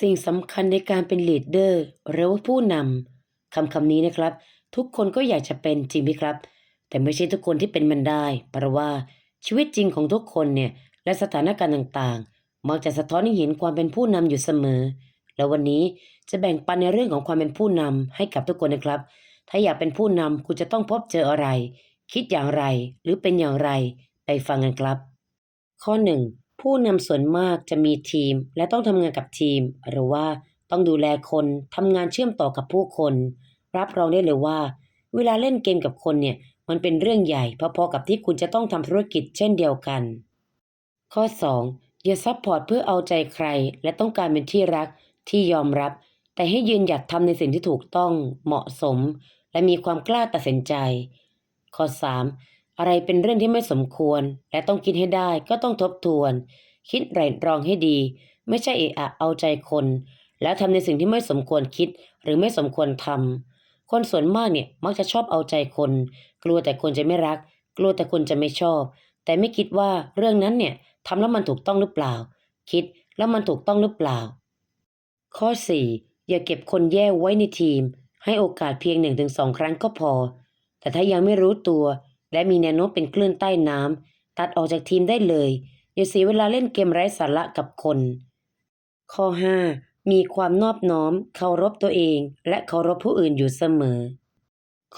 สิ่งสำคัญในการเป็นลีดเดอร์หรือว่าผู้นำคำคำนี้นะครับ ทุกคนก็อยากจะเป็นจริงไหมครับ แต่ไม่ใช่ทุกคนที่เป็นมันได้ เพราะว่าชีวิตจริงของทุกคนเนี่ยและสถานการณ์ต่างๆ มักจะสะท้อนให้เห็นความเป็นผู้นำอยู่เสมอ แล้ววันนี้จะแบ่งปันในเรื่องของความเป็นผู้นำให้กับทุกคนนะครับ ถ้าอยากเป็นผู้นำคุณจะต้องพบเจออะไร คิดอย่างไรหรือเป็นอย่างไรไปฟังกันครับ ข้อ 1. ผู้นำส่วนมากจะมีทีมและต้องทำงานกับทีม หรือว่าต้องดูแลคนทำงานเชื่อมต่อกับผู้คน รับรองได้เลยว่า เวลาเล่นเกมกับคนเนี่ยมันเป็นเรื่องใหญ่พอๆกับที่คุณจะต้องทำธุรกิจเช่นเดียวกัน ข้อ 2. อย่าซัพพอร์ตเพื่อเอาใจใคร และต้องการเป็นที่รักที่ยอมรับ แต่ให้ยืนหยัดทำในสิ่งที่ถูกต้องเหมาะสม และมีความกล้าตัดสินใจ ข้อ 3. อะไรเป็นเรื่องที่ไม่สมควร และต้องคิดให้ได้ก็ต้องทบทวน คิดไตร่ตรองให้ดี ไม่ใช่เอะอะเอาใจคน แล้วทำในสิ่งที่ไม่สมควรคิดหรือไม่สมควรทำคนส่วนมากเนี่ยมักจะชอบเอาใจคน กลัวแต่คนจะไม่รัก กลัวแต่คนจะไม่ชอบ แต่ไม่คิดว่าเรื่องนั้นเนี่ยทำแล้วมันถูกต้องหรือเปล่า คิดแล้วมันถูกต้องหรือเปล่า ข้อ 4. อย่าเก็บคนแย่ไว้ในทีม ให้โอกาสเพียง 1-2 ครั้งก็พอ แต่ถ้ายังไม่รู้ตัว และมีแนวโน้มเป็นคลื่นใต้น้ำตัดออกจากทีมได้เลยอย่าเสียเวลาเล่นเกมไร้สาระกับคน ข้อ 5. มีความนอบน้อม เคารพตัวเอง และเคารพผู้อื่นอยู่เสมอ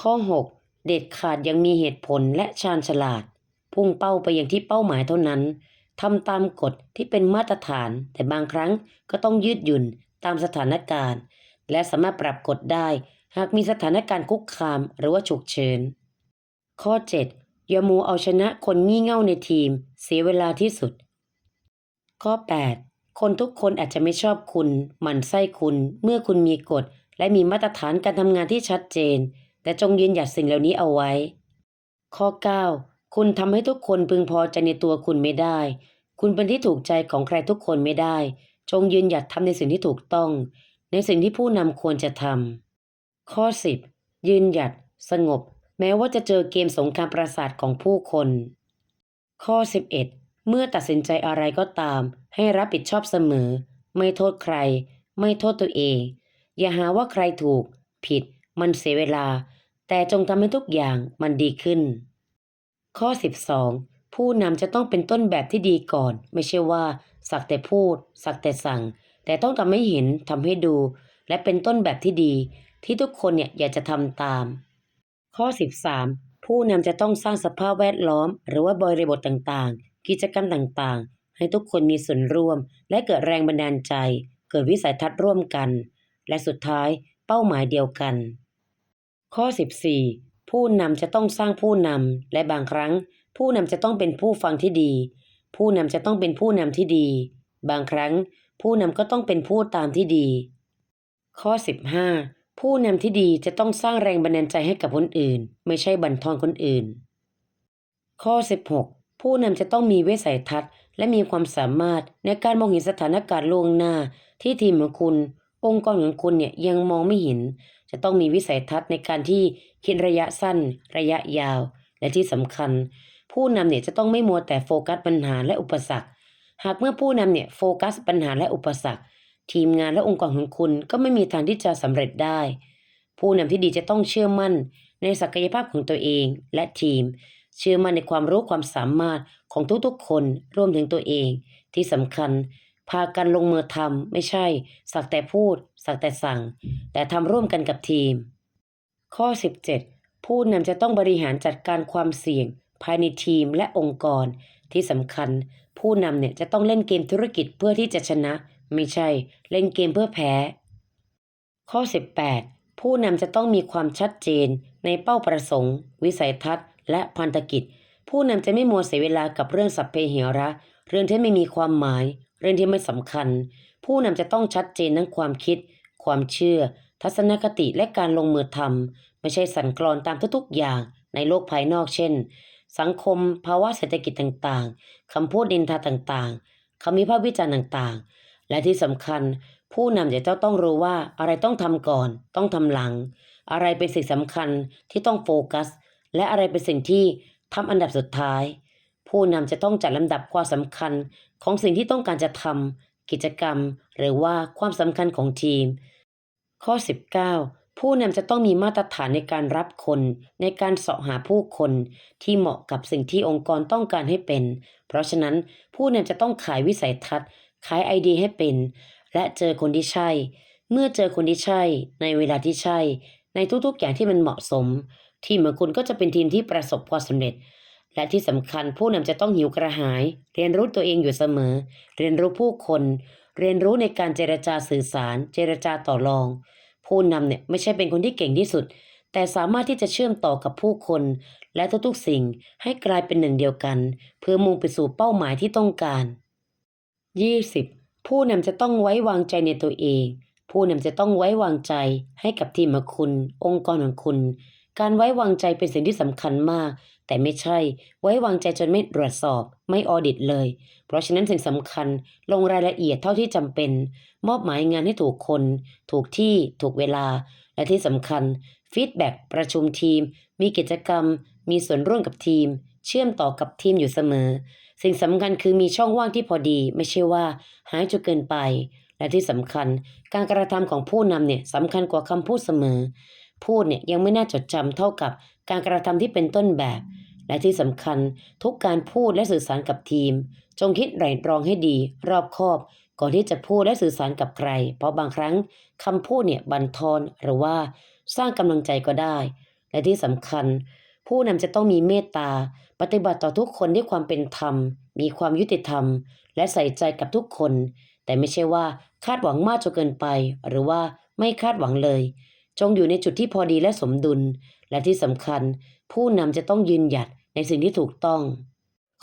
ข้อ 6. เด็ดขาดยังมีเหตุผลและชาญฉลาด พุ่งเป้าไปอย่างที่เป้าหมายเท่านั้นทำตามกฎที่เป็นมาตรฐาน แต่บางครั้งก็ต้องยืดหยุ่นตามสถานการณ์ และสามารถปรับกฎได้ หากมีสถานการณ์คุกคามหรือว่าฉุกเฉิน ข้อ 7. อย่ามัวเอาชนะคนงี่เง่าในทีม เสียเวลาที่สุด ข้อ 8. คนทุกคนอาจจะไม่ชอบคุณ หมั่นไส้คุณ เมื่อคุณมีกฎ และมีมาตรฐานการทำงานที่ชัดเจน แต่จงยืนหยัดสิ่งเหล่านี้เอาไว้ ข้อ 9. คุณทำให้ทุกคนพึงพอใจในตัวคุณไม่ได้ คุณเป็นที่ถูกใจของใครทุกคนไม่ได้ จงยืนหยัดทำในสิ่งที่ถูกต้อง ในสิ่งที่ผู้นำควรจะทำข้อ 10. ยืนหยัด สงบ แม้ว่าจะเจอเกมสงครามประสาทของผู้คน ข้อ 11 เมื่อตัดสินใจอะไรก็ตาม ให้รับผิดชอบเสมอ ไม่โทษใคร ไม่โทษตัวเอง อย่าหาว่าใครถูก ผิด มันเสียเวลา แต่จงทำให้ทุกอย่างมันดีขึ้น ข้อ 12 ผู้นำจะต้องเป็นต้นแบบที่ดีก่อน ไม่ใช่ว่า สักแต่พูด สักแต่สั่ง แต่ต้องทำให้เห็นทำให้ดู และเป็นต้นแบบที่ดี ที่ทุกคนเนี่ยอยากจะทำตาม ข้อ 13 ผู้นำจะต้องสร้างสภาพแวดล้อม หรือว่าบริบทต่างๆ กิจกรรมต่างๆ ให้ทุกคนมีส่วนร่วม และเกิดแรงบันดาลใจ เกิดวิสัยทัศน์ร่วมกัน และสุดท้ายเป้าหมายเดียวกัน ข้อ 14 ผู้นำจะต้องสร้างผู้นำและบางครั้ง ผู้นำจะต้องเป็นผู้ฟังที่ดี ผู้นำจะต้องเป็นผู้นำที่ดี บางครั้ง ผู้นำก็ต้องเป็นผู้ตามที่ดี ข้อ 15 ผู้นำที่ดีจะต้องสร้างแรงบันดาลใจให้กับคนอื่น ไม่ใช่บั่นทอนคนอื่น ข้อ 16 ผู้นำจะต้องมีวิสัยทัศน์ และมีความสามารถในการมองเห็นสถานการณ์ล่วงหน้า ที่ทีมของคุณ องค์กรของคุณเนี่ยยังมองไม่เห็น จะต้องมีวิสัยทัศน์ในการที่คิดระยะสั้น ระยะยาว และที่สำคัญ ผู้นำเนี่ยจะต้องไม่มัวแต่โฟกัสปัญหาและอุปสรรค หากเมื่อผู้นำเนี่ยโฟกัสปัญหาและอุปสรรค ทีมงานและองค์กรของคุณก็ไม่มีทางที่จะสำเร็จได้ ผู้นำที่ดีจะต้องเชื่อมั่น ในศักยภาพของตัวเองและทีม เชื่อมั่นในความรู้ความสามารถของทุกๆ คนรวมถึงตัวเอง ที่สำคัญ พากันลงมือทำไม่ใช่ สักแต่พูด สักแต่สั่ง แต่ทำร่วมกันกับทีม ข้อ 17 ผู้นำจะต้องบริหารจัดการความเสี่ยง ภายในทีมและองค์กร ที่สำคัญ ผู้นำเนี่ยจะต้องเล่นเกมธุรกิจเพื่อที่จะชนะ ไม่ใช่ เล่นเกมเพื่อแพ้ ข้อ 18 ผู้นำจะต้องมีความชัดเจนในเป้าประสงค์ วิสัยทัศน์ และพันธกิจ ผู้นำจะไม่มัวเสียเวลากับเรื่องสัพเพเหระ เรื่องที่ไม่มีความหมาย เรื่องที่ไม่สำคัญ ผู้นำจะต้องชัดเจนทั้งความคิด ความเชื่อ ทัศนคติและการลงมือทำไม่ใช่สั่นคลอนตามทุกๆอย่างในโลกภายนอกเช่น สังคมภาวะเศรษฐกิจต่างๆคำพูดดินทาต่างๆคำวิพากษ์วิจารณ์ต่างๆ และที่สำคัญ ผู้นำจะต้องรู้ว่าอะไรต้องทำก่อน ต้องทำหลัง อะไรเป็นสิ่งสำคัญที่ต้องโฟกัส และอะไรเป็นสิ่งที่ทำอันดับสุดท้าย ผู้นำจะต้องจัดลำดับความสำคัญของสิ่งที่ต้องการจะทำกิจกรรม หรือว่าความสำคัญของทีม ข้อ 19 ผู้นำจะต้องมีมาตรฐานในการรับคน ในการเสาะหาผู้คนที่เหมาะกับสิ่งที่องค์กรต้องการให้เป็น เพราะฉะนั้นผู้นำจะต้องขายวิสัยทัศน์ ขายไอเดียให้เป็น และเจอคนที่ใช่ เมื่อเจอคนที่ใช่ ในเวลาที่ใช่ ในทุกๆอย่างที่มันเหมาะสม ทีมของคุณก็จะเป็นทีมที่ประสบความสำเร็จ และที่สำคัญผู้นำจะต้องหิวกระหาย เรียนรู้ตัวเองอยู่เสมอ เรียนรู้ผู้คน เรียนรู้ในการเจรจาสื่อสาร เจรจาต่อรอง ผู้นำเนี่ยไม่ใช่เป็นคนที่เก่งที่สุดแต่สามารถที่จะเชื่อมต่อกับผู้คน และทุกๆสิ่งให้กลายเป็นหนึ่งเดียวกัน เพื่อมุ่งไปสู่เป้าหมายที่ต้องการ 20. ผู้นำจะต้องไว้วางใจในตัวเอง ผู้นำจะต้องไว้วางใจให้กับทีมของคุณ องค์กรของคุณ การไว้วางใจเป็นสิ่งที่สำคัญมาก แต่ไม่ใช่ ไว้วางใจจนไม่ตรวจสอบ ไม่ออดิตเลย เพราะฉะนั้นสิ่งสำคัญลงรายละเอียดเท่าที่จำเป็น มอบหมายงานให้ถูกคน ถูกที่ถูกเวลา และที่สำคัญฟีดแบ็กประชุมทีม มีกิจกรรม มีส่วนร่วมกับทีม เชื่อมต่อกับทีมอยู่เสมอ สิ่งสำคัญคือมีช่องว่างที่พอดี ไม่ใช่ว่าหายจนเกินไป และที่สำคัญการกระทำของผู้นำเนี่ยสำคัญกว่าคำพูดเสมอ พูดเนี่ยยังไม่น่าจดจำเท่ากับการกระทำที่เป็นต้นแบบ และที่สำคัญทุกการพูดและสื่อสารกับทีม จงคิดไตร่ตรองให้ดี รอบคอบ ก่อนที่จะพูดและสื่อสารกับใคร เพราะบางครั้งคำพูดเนี่ยบั่นทอนหรือว่าสร้างกำลังใจก็ได้ และที่สำคัญ ผู้นำจะต้องมีเมตตา ปฏิบัติต่อทุกคนด้วยความเป็นธรรม มีความยุติธรรม และใส่ใจกับทุกคน แต่ไม่ใช่ว่าคาดหวังมากจนเกินไป หรือว่าไม่คาดหวังเลย จงอยู่ในจุดที่พอดีและสมดุล และที่สำคัญ ผู้นำจะต้องยืนหยัดในสิ่งที่ถูกต้อง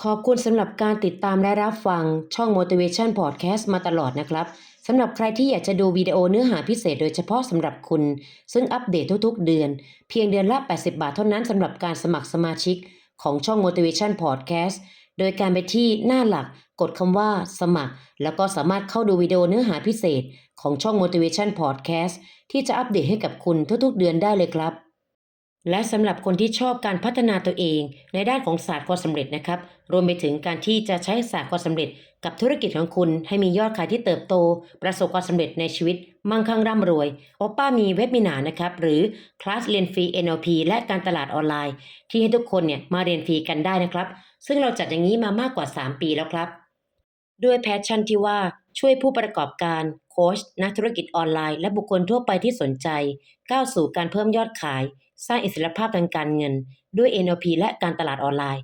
ขอบคุณสำหรับการติดตามและรับฟังช่อง Motivation Podcast มาตลอดนะครับสำหรับใครที่อยากจะดูวิดีโอเนื้อหาพิเศษโดยเฉพาะสำหรับคุณ ซึ่งอัปเดตทุกๆ เดือน เพียงเดือนละ 80 บาทเท่านั้นสำหรับการสมัครสมาชิก ของช่อง Motivation Podcast โดยการไปที่หน้าหลักกดคำว่าสมัคร แล้วก็สามารถเข้าดูวิดีโอเนื้อหาพิเศษ ของช่อง Motivation Podcast ที่จะอัปเดตให้กับคุณทุกๆเดือนได้เลยครับ และสำหรับคนที่ชอบการพัฒนาตัวเอง ในด้านของศาสตร์ความสำเร็จนะครับ รวมไปถึงการที่จะใช้ศาสตร์ความสำเร็จ กับธุรกิจของคุณให้มียอดขายที่เติบโต ประสบความสำเร็จในชีวิต มั่งคั่งร่ำรวยโอป้ามีเว็บมินานะครับ หรือคลาสเรียนฟรี NLP และการตลาดออนไลน์ ที่ให้ทุกคนเนี่ยมาเรียนฟรีกันได้นะครับ ซึ่งเราจัดอย่างนี้มามากกว่า 3 ปีแล้วครับ ด้วยแพชชั่นที่ว่าช่วยผู้ประกอบการ โค้ชนักธุรกิจออนไลน์ และบุคคลทั่วไปที่สนใจ ก้าวสู่การเพิ่มยอดขาย สร้างอิสรภาพทางการเงิน ด้วย NLP และการตลาดออนไลน์